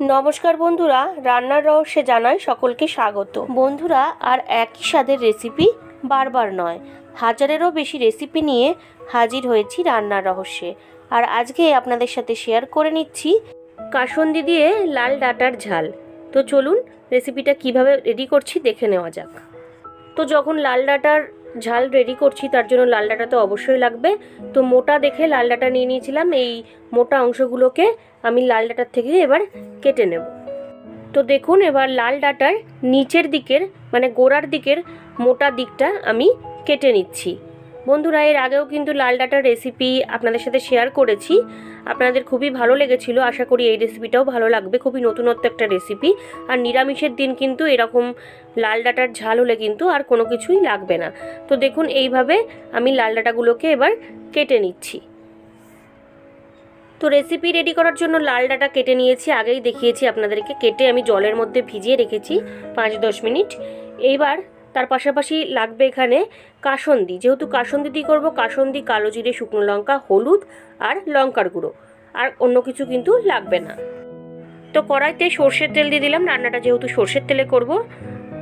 নমস্কার বন্ধুরা, রান্নার রহস্যে জানাই সকলকে স্বাগত। বন্ধুরা, আর একই স্বাদের রেসিপি বারবার নয়, হাজারেরও বেশি রেসিপি নিয়ে হাজির হয়েছি রান্নার রহস্যে। আর আজকে আপনাদের সাথে শেয়ার করে নিচ্ছি কাসন্দি দিয়ে লাল ডাটার ঝাল। তো চলুন রেসিপিটা কীভাবে রেডি করছি দেখে নেওয়া যাক। তো যখন লাল ডাটার ঝাল রেডি করছি, তার জন্য লাল ডাটা তো অবশ্যই লাগবে। তো মোটা দেখে লাল ডাটা নিয়ে নিয়েছিলাম, এই মোটা অংশগুলোকে আমি লাল ডাটার থেকে এবার কেটে নেব। তো দেখুন, এবার লাল ডাটার নিচের দিকের মানে গোড়ার দিকের মোটা দিকটা আমি কেটে নিচ্ছি। বন্ধুরা, এর আগেও কিন্তু লাল ডাটার রেসিপি আপনাদের সাথে শেয়ার করেছি। আপনাদের খুবই ভালো লেগেছিল। আশা করি এই রেসিপিটাও ভালো লাগবে। খুবই নতুনত্ব একটা রেসিপি আর নিরামিষের দিন কিন্তু এরকম লাল ডাটার ঝাল হলে কিন্তু আর কোনো কিছুই লাগবে না। তো দেখুন, এইভাবে আমি লাল ডাটাগুলোকে এবার কেটে নিচ্ছি। তো রেসিপি রেডি করার জন্য লাল ডাটা কেটে নিয়েছি। আগেই দেখিয়েছি আপনাদেরকে। কেটে আমি জলের মধ্যে ভিজিয়ে রেখেছি পাঁচ দশ মিনিট। এইবার তার পাশাপাশি লাগবে এখানে কাসন্দি। যেহেতু কাসন্দি দিয়ে করব, কাসন্দি, কালো জিরে, শুকনো লঙ্কা, হলুদ আর লঙ্কার গুঁড়ো। আর অন্য কিছু কিন্তু লাগবে না। তো কড়াইতে সর্ষের তেল দিয়ে দিলাম। রান্নাটা যেহেতু সর্ষের তেলে করব,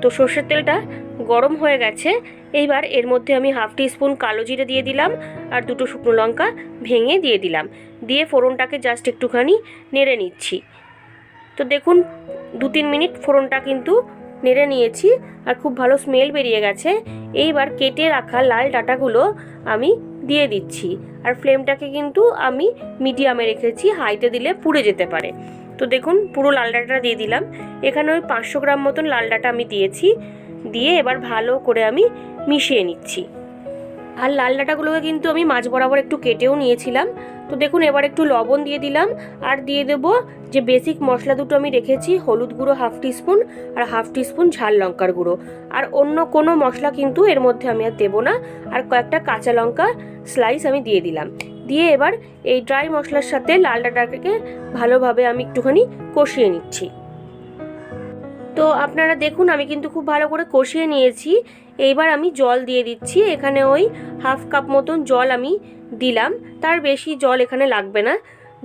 তো সর্ষের তেলটা গরম হয়ে গেছে। এইবার এর মধ্যে আমি হাফ টি স্পুন কালো জিরে দিয়ে দিলাম আর দুটো শুকনো লঙ্কা ভেঙে দিয়ে দিলাম। দিয়ে ফোড়নটাকে জাস্ট একটুখানি নেড়ে নিচ্ছি। তো দেখুন দু তিন মিনিট ফোড়নটা কিন্তু নেড়ে নিয়েছি আর খুব ভালো স্মেল বেরিয়ে গেছে। এইবার কেটে রাখা লাল ডাটাগুলো আমি দিয়ে দিচ্ছি। আর ফ্লেমটাকে কিন্তু আমি মিডিয়ামে রেখেছি হাইতে দিলে পুড়ে যেতে পারে। তো দেখুন, পুরো লাল ডাটা দিয়ে দিলাম। এখানে ওই পাঁচশো গ্রাম মতন লাল ডাটা আমি দিয়েছি। দিয়ে এবার ভালো করে আমি মিশিয়ে নিচ্ছি। আর লাল ডাটাগুলোকে কিন্তু আমি মাছ বরাবর একটু কেটেও নিয়েছিলাম। তো দেখুন, এবার একটু লবণ দিয়ে দিলাম। আর দিয়ে দেবো যে বেসিক মশলা দুটো আমি রেখেছি, হলুদ গুঁড়ো হাফ টিস্পুন আর হাফ টিস্পুন ঝাল লঙ্কার গুঁড়ো। আর অন্য কোনো মশলা কিন্তু এর মধ্যে আমি আর দেবো না। আর কয়েকটা কাঁচা লঙ্কা স্লাইস আমি দিয়ে দিলাম। দিয়ে এবার এই ড্রাই মশলার সাথে লাল ডাটাকে ভালোভাবে আমি একটুখানি কষিয়ে নিচ্ছি। তো আপনারা দেখুন, আমি কিন্তু খুব ভালো করে কষিয়ে নিয়েছি। এইবার আমি জল দিয়ে দিচ্ছি। এখানে ওই হাফ কাপ মতন জল আমি দিলাম। তার বেশি জল এখানে লাগবে না।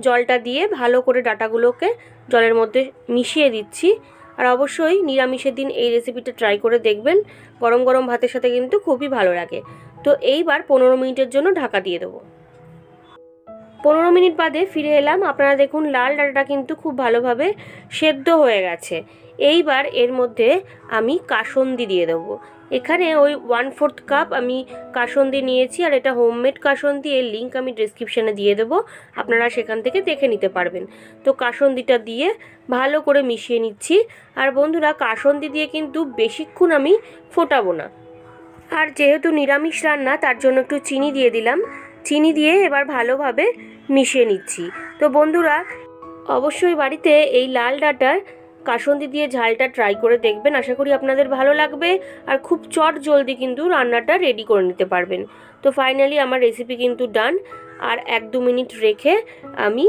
জলটা দিয়ে ভালো করে ডাটাগুলোকে জলের মধ্যে মিশিয়ে দিচ্ছি। আর অবশ্যই নিরামিষের দিন এই রেসিপিটা ট্রাই করে দেখবেন। গরম গরম ভাতের সাথে কিন্তু খুবই ভালো লাগে। তো এইবার পনেরো মিনিটের জন্য ঢাকা দিয়ে দেবো। পনেরো মিনিট বাদে ফিরে এলাম। আপনারা দেখুন, লাল ডাটাটা কিন্তু খুব ভালোভাবে সেদ্ধ হয়ে গেছে। এইবার এর মধ্যে আমি কাসন্দি দিয়ে দেবো। এখানে ওই ওয়ান ফোর্থ কাপ আমি কাসন্দি নিয়েছি আর এটা হোমমেড কাসন্দি, এর লিঙ্ক আমি ডিসক্রিপশানে দিয়ে দেবো। আপনারা সেখান থেকে দেখে নিতে পারবেন। তো কাসন্দিটা দিয়ে ভালো করে মিশিয়ে নিচ্ছি। আর বন্ধুরা, কাসন্দি দিয়ে কিন্তু বেশিক্ষণ আমি ফোটাবো না। আর যেহেতু নিরামিষ রান্না, তার জন্য একটু চিনি দিয়ে দিলাম। চিনি দিয়ে এবার ভালোভাবে মিশিয়ে নিচ্ছি। তো বন্ধুরা, অবশ্যই বাড়িতে এই লাল ডাটার কাসন্দি দিয়ে ঝালটা ট্রাই করে দেখবেন। আশা করি আপনাদের ভালো লাগবে আর খুব চট জলদি কিন্তু রান্নাটা রেডি করে নিতে পারবেন। তো ফাইনালি আমার রেসিপি কিন্তু ডান আর এক দু মিনিট রেখে আমি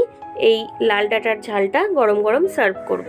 এই লাল ডাটার ঝালটা গরম গরম সার্ভ করব।